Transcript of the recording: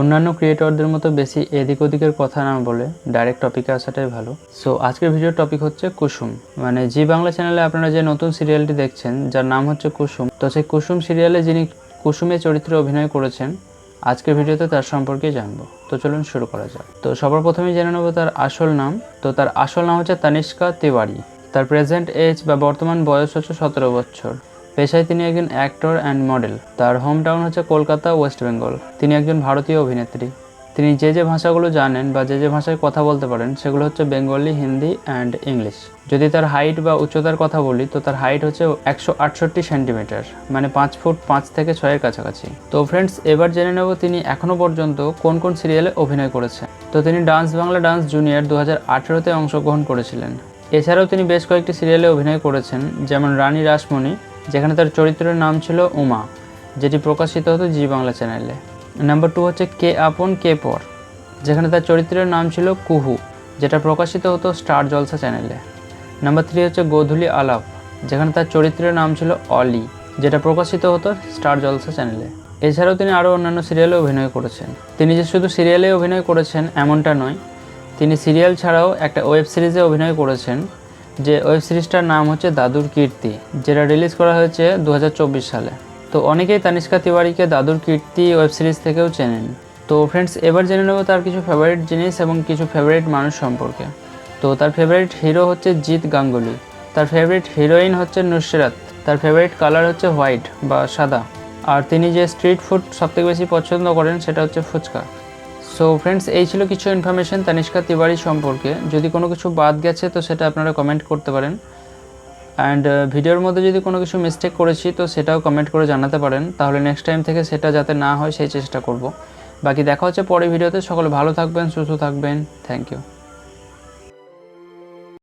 অন্যান্য ক্রিয়েটরদের মতো বেশি এদিক ওদিকের কথা না বলে ডাইরেক্ট টপিকে আসাটাই ভালো। সো আজকের ভিডিওর টপিক হচ্ছে কুসুম। মানে জি বাংলা চ্যানেলে আপনারা যে নতুন সিরিয়ালটি দেখছেন, যার নাম হচ্ছে কুসুম, তো সেই কুসুম সিরিয়ালে যিনি কুসুমের চরিত্রে অভিনয় করেছেন, আজকের ভিডিওতে তার সম্পর্কে জানব। তো চলুন শুরু করা যাক। তো সবার প্রথমেই জেনে নেব তার আসল নাম। তো তার আসল নাম হচ্ছে তানিষ্কা তিওয়ারি। তার প্রেজেন্ট এজ বা বর্তমান বয়স হচ্ছে সতেরো বছর। পেশায় তিনি একজন অ্যাক্টর অ্যান্ড মডেল। তার হোম টাউন হচ্ছে কলকাতা, ওয়েস্ট বেঙ্গল। তিনি একজন ভারতীয় অভিনেত্রী। তিনি যে যে ভাষাগুলো জানেন বা যে যে ভাষায় কথা বলতে পারেন, সেগুলো হচ্ছে বেঙ্গলি, হিন্দি অ্যান্ড ইংলিশ। যদি তার হাইট বা উচ্চতার কথা বলি, তো তার হাইট হচ্ছে একশো আটষট্টি সেন্টিমিটার মানে পাঁচ ফুট পাঁচ থেকে ছয়ের কাছাকাছি। তো ফ্রেন্ডস এবার জেনে নেব তিনি এখনও পর্যন্ত কোন কোন সিরিয়ালে অভিনয় করেছেন। তো তিনি ডান্স বাংলা ডান্স জুনিয়র দু হাজার আঠেরোতে অংশগ্রহণ করেছিলেন। এছাড়াও তিনি বেশ কয়েকটি সিরিয়ালে অভিনয় করেছেন, যেমন রানী রাসমণি যেখানে তার চরিত্রের নাম ছিল উমা, যেটি প্রকাশিত হতো জি বাংলা চ্যানেলে। নাম্বার টু হচ্ছে কে আপন, কে পর, যেখানে তার চরিত্রের নাম ছিল কুহু, যেটা প্রকাশিত হতো স্টার জলসা চ্যানেলে। নাম্বার থ্রি হচ্ছে গোধূলি আলাপ, যেখানে তার চরিত্রের নাম ছিল অলি, যেটা প্রকাশিত হতো স্টার জলসা চ্যানেলে। এছাড়াও তিনি আরও অন্যান্য সিরিয়ালে অভিনয় করেছেন। তিনি যে শুধু সিরিয়ালে অভিনয় করেছেন এমনটা নয়, তিনি সিরিয়াল ছাড়াও একটা ওয়েব সিরিজে অভিনয় করেছেন যে ওয়েব সিরিজটার নাম হচ্ছে দাদুর কীর্তি, যেটা রিলিজ করা হয়েছে দু হাজার চব্বিশ সালে। তো অনেকেই তানিষ্কা তিওয়ারিকে দাদুর কীর্তি ওয়েব সিরিজ থেকেও চেনেন। তো ফ্রেন্ডস এবার জেনে নেব তার কিছু ফেভারিট জিনিস এবং কিছু ফেভারিট মানুষ সম্পর্কে। তো তার ফেভারিট হিরো হচ্ছে জিৎ গাঙ্গুলি। তার ফেভারিট হিরোইন হচ্ছে নুসরাত। তার ফেভারিট কালার হচ্ছে হোয়াইট বা সাদা। আর তিনি যে স্ট্রিট ফুড সবথেকে বেশি পছন্দ করেন সেটা হচ্ছে ফুচকা। সো ফ্রেন্ডস এই ছিল কিছু ইনফরমেশান তানিষ্কা তিওয়ারি সম্পর্কে। যদি কোনো কিছু বাদ গেছে, তো সেটা আপনারা কমেন্ট করতে পারেন। অ্যান্ড ভিডিওর মধ্যে যদি কোনো কিছু মিস্টেক করেছি, তো সেটাও কমেন্ট করে জানাতে পারেন। তাহলে নেক্সট টাইম থেকে সেটা যাতে না হয়, সেই চেষ্টা করব। বাকি দেখা হচ্ছে পরে ভিডিওতে। সকলে ভালো থাকবেন, সুস্থ থাকবেন। Thank you